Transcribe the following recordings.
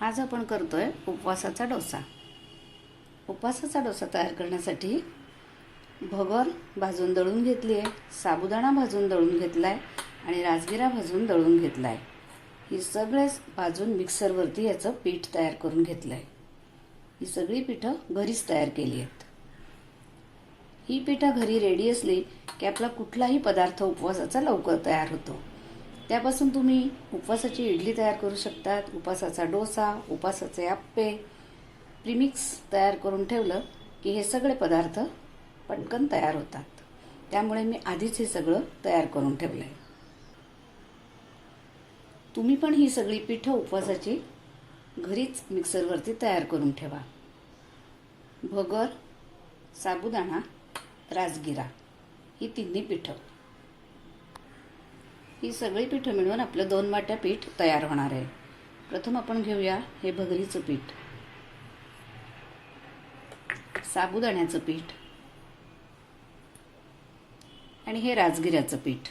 आज आपण करतोय उपवासाचा डोसा. उपवासाचा डोसा तयार करण्यासाठी भगर भाजून दळून घेतली आहे साबुदाणा भाजून दळून घेतला आहे आणि राजगिरा भाजून दळून घेतला आहे ही सगळेच भाजून मिक्सरवरती याचं पीठ तयार करून घेतलं आहे ही सगळी पिठं घरीच तयार केली आहेत. ही पिठं घरी रेडी असली की आपला कुठलाही पदार्थ उपवासाचा लवकर तयार होतो. त्यापासून तुम्ही उपवासाची इडली तयार करू शकतात उपवासाचा डोसा उपवासाचे आप्पे. प्रीमिक्स तयार करून ठेवलं की हे सगळे पदार्थ पटकन तयार होतात. त्यामुळे मी आधीच हे सगळं तयार करून ठेवलं आहे तुम्ही पण ही सगळी पिठं उपवासाची घरीच मिक्सरवरती तयार करून ठेवा. भगर साबुदाणा राजगिरा ही तिन्ही पिठं. ही सगळी पिठं मिळून आपलं दोन वाट्या पीठ तयार होणार आहे. प्रथम आपण घेऊया हे भगरीचं पीठ. साबुदाण्याचं पीठ. आणि हे राजगिऱ्याचं पीठ.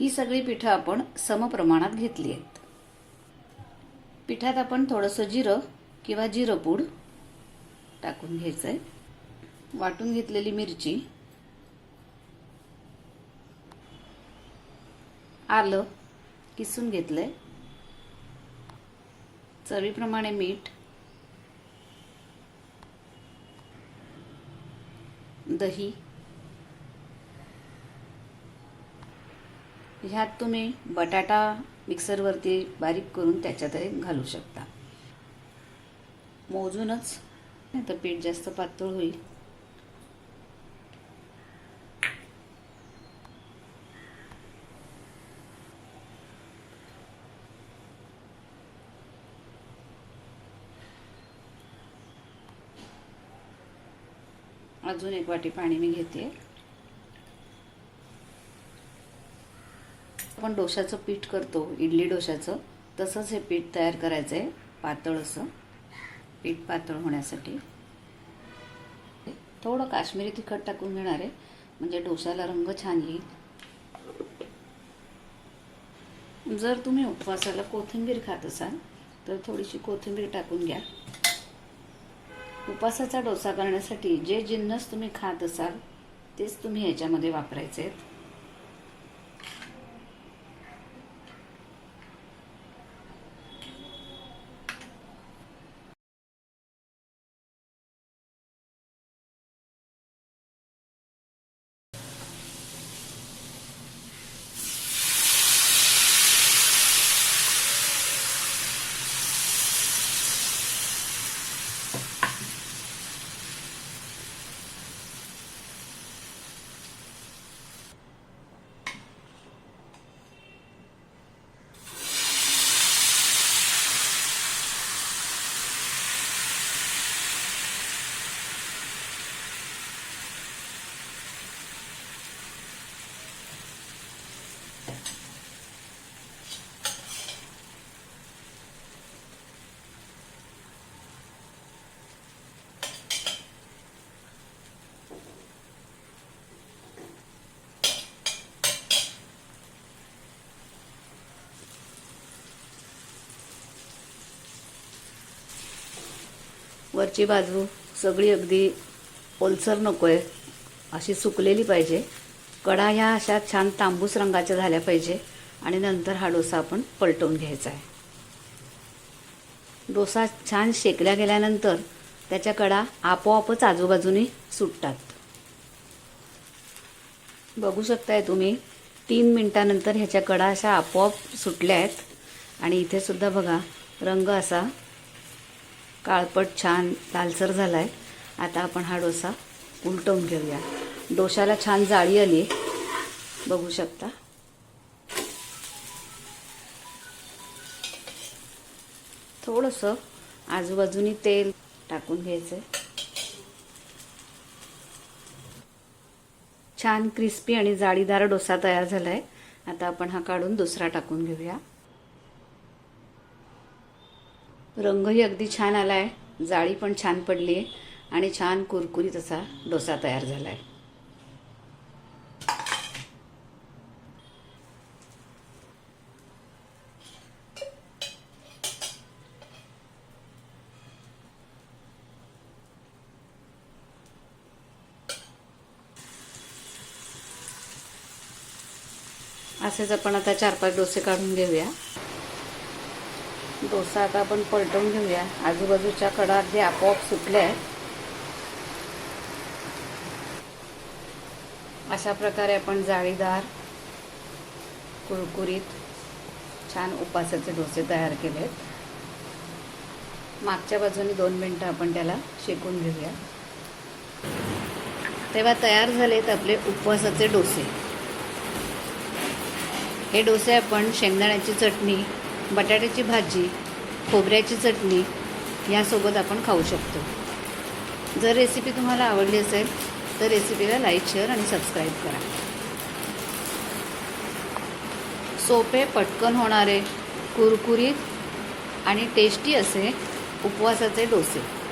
ही सगळी पिठं आपण समप्रमाणात घेतली आहेत. पिठात आपण थोडंसं जिरं किंवा जिरं पूड टाकून घ्यायचं आहे वाटून घेतलेली मिरची. आलं किसून घेतलंय. चवीप्रमाणे मीठ. दही. ह्यात तुम्ही बटाटा मिक्सरवरती बारीक करून त्याच्यात घालू शकता. मोजूनच नाही तर पीठ जास्त पातळ होईल. अजून एक वाटी पाणी मी घेते. आपण डोशाचं पीठ करतो इडली डोशाचं तसंच हे पीठ तयार करायचं आहे पातळ असं. पीठ पातळ होण्यासाठी. थोडं काश्मीरी तिखट टाकून घेणार आहे. म्हणजे डोसाला रंग छान येईल. जर तुम्ही उपवासाला कोथिंबीर खात असाल तर थोडीशी कोथिंबीर टाकून घ्या. उपवासाचा डोसा करण्यासाठी जे जिन्नस तुम्ही खात असाल तेच तुम्ही याच्यामध्ये वापरायचे आहेत. वरची बाजू सगळी अगदी ओलसर नको आहे अशी सुकलेली पाहिजे. कडा ह्या अशा छान तांबूस रंगाच्या झाल्या पाहिजे आणि नंतर हा डोसा आपण पलटवून घ्यायचा आहे. डोसा छान शेकल्या गेल्यानंतर त्याच्या कडा आपोआपच आजूबाजूनी सुटतात. बघू शकताय तुम्ही तीन मिनटानंतर ह्याच्या कडा अशा आपोआप सुटल्या आहेत. आणि इथे सुद्धा बघा रंग असा काळपट छान लालसर झाला आहे आता आपण हा डोसा उलटवून घेऊया. डोशाला छान जाळी आली. बघू शकता. थोडंसं आजूबाजूनी तेल टाकून घ्यायचं छान क्रिस्पी आणि जाळीदार डोसा तयार झाला आहे आता आपण हा काढून दुसरा टाकून घेऊया. रंगही अगदी छान आला आहे जाळी पण छान पडली आहे आणि छान कुरकुरीत असा डोसा तयार झाला आहे असेच आपण आता चार पाच डोसे काढून घेऊया. डोसा आता आपण पलटवून घेऊया. आजूबाजूच्या कडा अगदी आपोआप सुटल्या आहेत. अशा प्रकारे आपण जाळीदार कुरकुरीत छान उपासाचे डोसे तयार केले आहेत मागच्या बाजूने दोन मिनटं आपण त्याला शेकून घेऊया. तेव्हा तयार झालेत आपले उपवासाचे डोसे. हे डोसे आपण शेंगदाण्याची चटणी बटाट्याची भाजी खोबऱ्याची चटणी यासोबत आपण खाऊ शकतो. जर रेसिपी तुम्हाला आवडली असेल तर रेसिपीला लाईक शेअर आणि सबस्क्राईब करा. सोपे पटकन होणारे कुरकुरीत आणि टेस्टी असे उपवासाचे डोसे.